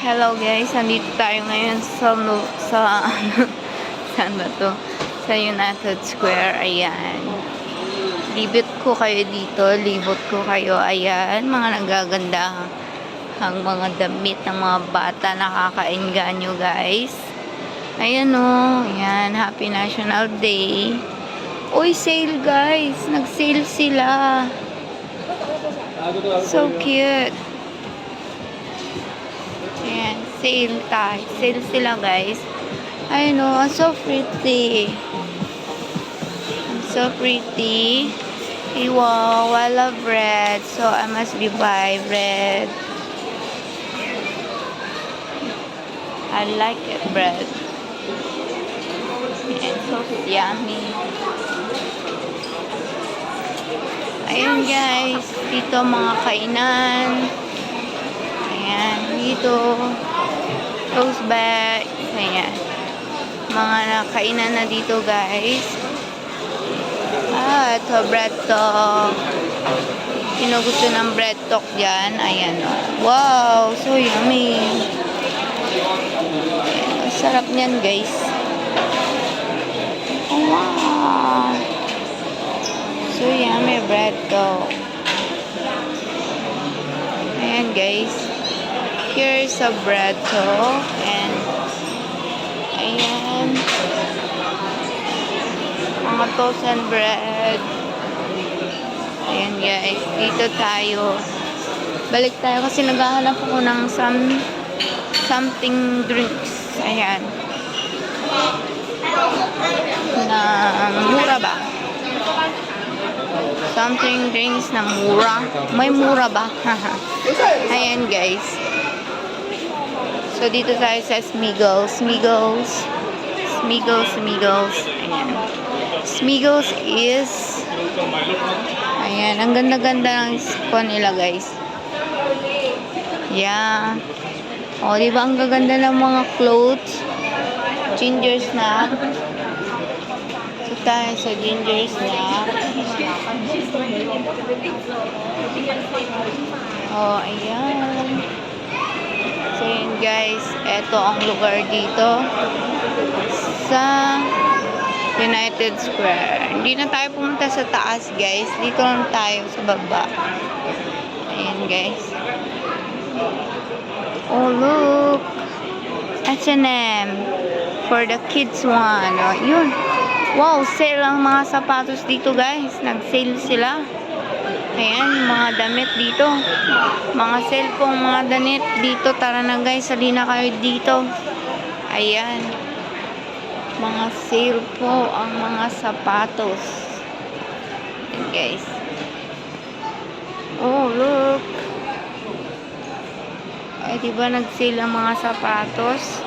Hello guys, nandito tayo ngayon sa sa saan ba to? Sa United Square, ayan. Libot ko kayo dito, libot ko kayo, ayan, mga nagaganda ang mga damit ng mga bata nakakainganyo guys. Ayan o, ayan, Happy National Day. Uy, sale guys, nag-sale sila. So cute. Ayan, sale tayo. Sale sila, guys. I know, I'm so pretty. I'm so pretty. Wow, I love red. So, I must be buy red. I like it, bread. Ayan, so yummy. Ayun, guys. Dito, mga kainan. Ayan, dito. Close back. Ayan. Mga nakainan na dito, guys. Ah, ito, bread talk. Sino gusto ng bread talk dyan? Ayan, oh. Wow, so yummy. Ayan, sarap niyan, guys. Oh, wow. So yummy, bread talk. Ayan guys. Here's a bread talk. And ayan. Mga toast and bread. Ayan guys. Dito tayo. Balik tayo kasi naghahanap ako ng some something drinks. Ayan. Na mura ba? Something drinks na mura. May mura ba? Ayan guys. So dito tayo sa Smiggle. Smiggles. Smiggles, Smiggles. Ayan. Smiggles is Ayan, ang ganda-ganda ng spawn nila guys. Yeah. O, di ba ang gaganda ng mga clothes? Ginger snack. So tayo sa ginger snack. Oh, ayan. So, yun guys. Ito ang lugar dito. Sa United Square. Hindi na tayo pumunta sa taas, guys. Dito lang tayo sa baba. Ayan, guys. Oh, look. H&M. For the kids one. Oh, yun. Wow, sale ang mga sapatos dito, guys. Nag-sale sila. Ayan, mga damit dito. Mga cellphone, mga damit dito. Tara na guys, sali na kayo dito. Ayan. Mga sale po ang mga sapatos. Ayan guys. Oh, look. Ay, di ba nag-sale ang mga sapatos?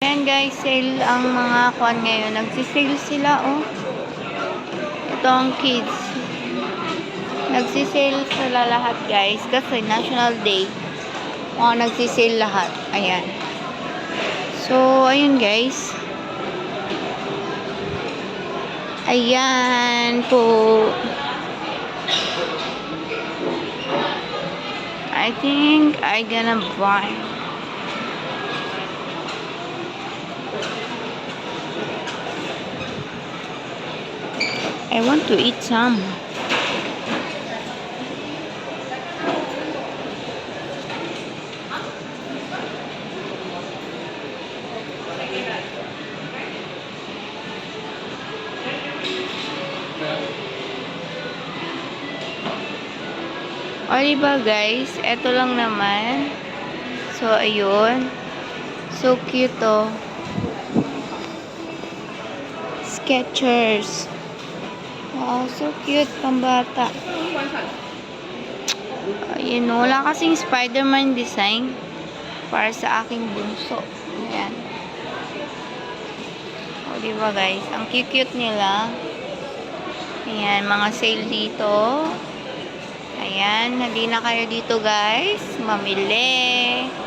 Ayan guys, sale ang mga kwan ngayon. Nagsisale sila, oh. Ito ang kids. Nagsisale sila lahat guys kasi National Day. Mga nagsisale lahat. Ayan. So, ayun guys. Ayan po. I think I gonna buy. I want to eat some. O, diba guys? Ito lang naman. So, ayun. So, cute oh. Skechers. Wow, so cute. Pambata. Ayun, wala kasing Spider-Man design para sa aking bunso. Ayan. O, diba guys? Ang cute-cute nila. Ayan, mga sale dito. Ayan, hindi na kayo dito guys. Mamili.